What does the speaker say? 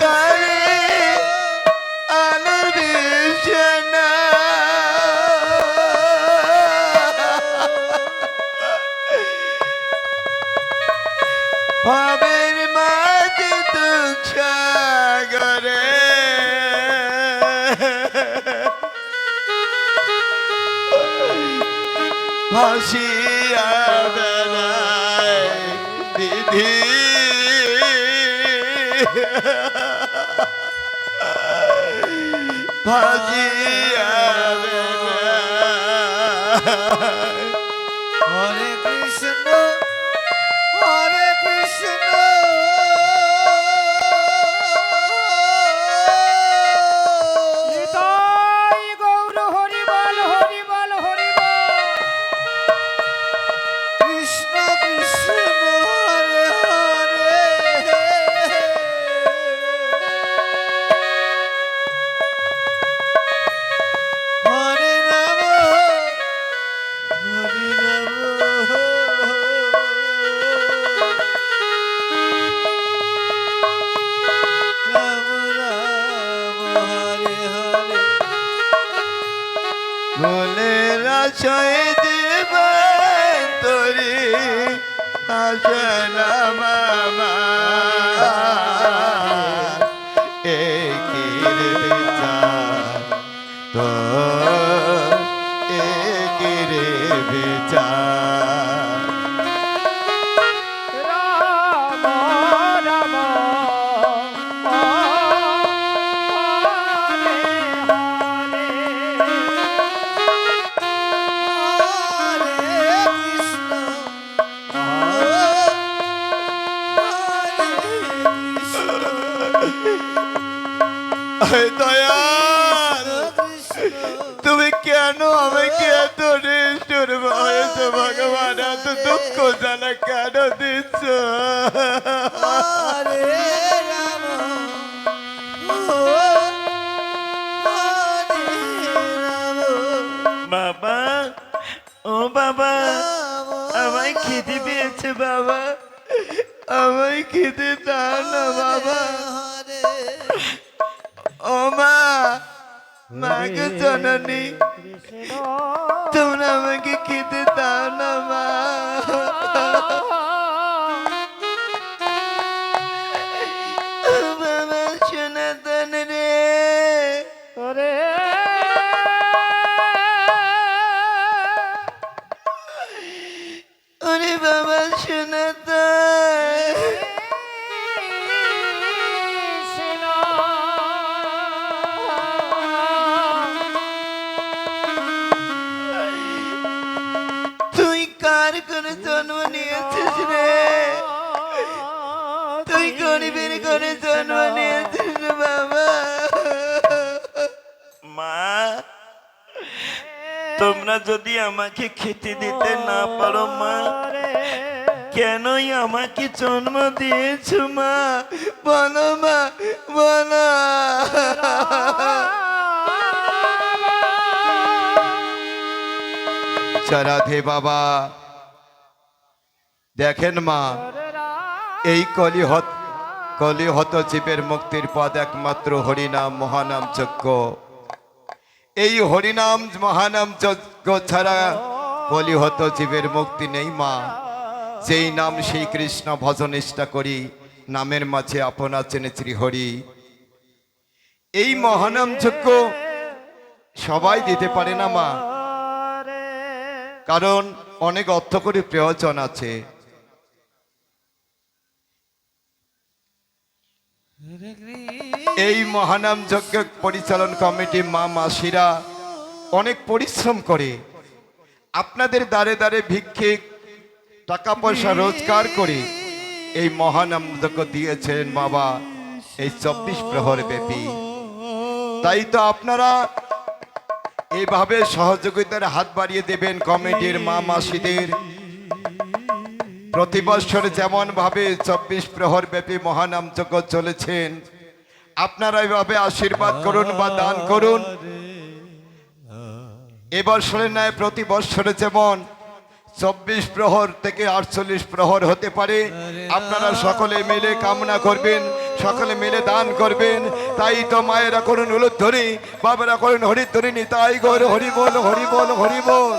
করে আনবিষণ ভাবের মাঝে তু সাগরে। ভাসিয়া দিদি ভাসিয়া ফুলের দেব তোরি মামা এ কি একির তুমি কেন আমাকে এত নিষ্ঠুর হয়েছে ভগবান এত দুঃখ জানা কেন দিচ্ছ? বাবা ও বাবা আমায় খিদে পেয়েছে বাবা। আমায় খিদে দাও না বাবা। ও মা মাকে জননী তোমরা আমাকে খেতে দাও না মা? কার জন্ম নিয়েছিস রে। তুই গরিবের করে জন্ম নিয়েছিস রে বাবা? মা তোমরা যদি আমাকে খেতে দিতে না পারো মা কেনই আমাকে জন্ম দিয়েছ মা? বলো মা বলো। রাধে বাবা। দেখেন মা, এই কলিহত কলিহত জীবের মুক্তির পদ একমাত্র হরিনাম, মহানাম যজ্ঞ এই হরিনাম, মহানাম যজ্ঞ ছাড়া কলিহত জীবের মুক্তি নেই মা। যেই নাম সেই কৃষ্ণ ভজনিষ্ঠা করি, নামের মাঝে আপনা চেনে শ্রীহরি এই মহানাম যজ্ঞ সবাই দিতে পারে না মা। কারণ অনেক অর্থ করে প্রয়োজন আছে। এই মহানাম যজ্ঞ পরিচালন কমিটি মা মাসিরা অনেক পরিশ্রম করে। আপনাদের দ্বারে দ্বারে ভিক্ষে, টাকা পয়সা রোজগার করে এই মহানামযজ্ঞ দিয়েছেন বাবা এই চব্বিশ প্রহর ব্যাপী। তাই তো আপনারা এইভাবে সহযোগিতার হাত বাড়িয়ে দেবেন কমিটির মা মাসিদের। প্রতি বছর যেমন ভাবে চব্বিশ প্রহর ব্যাপী মহানাম যজ্ঞ চলেছেন, আপনারা এভাবে আশীর্বাদ করুন বা দান করুন। এবছরের ন্যায় প্রতি বছরে যেমন চব্বিশ প্রহর থেকে আটচল্লিশ প্রহর হতে পারে, আপনারা সকলে মিলে কামনা করবেন, সকলে মিলে দান করবেন। তাই তো মায়েরা করুন উলুধ্বনি, বাবারা করুন হরিধ্বনি, তাই গর হরি বল হরি বল হরি বল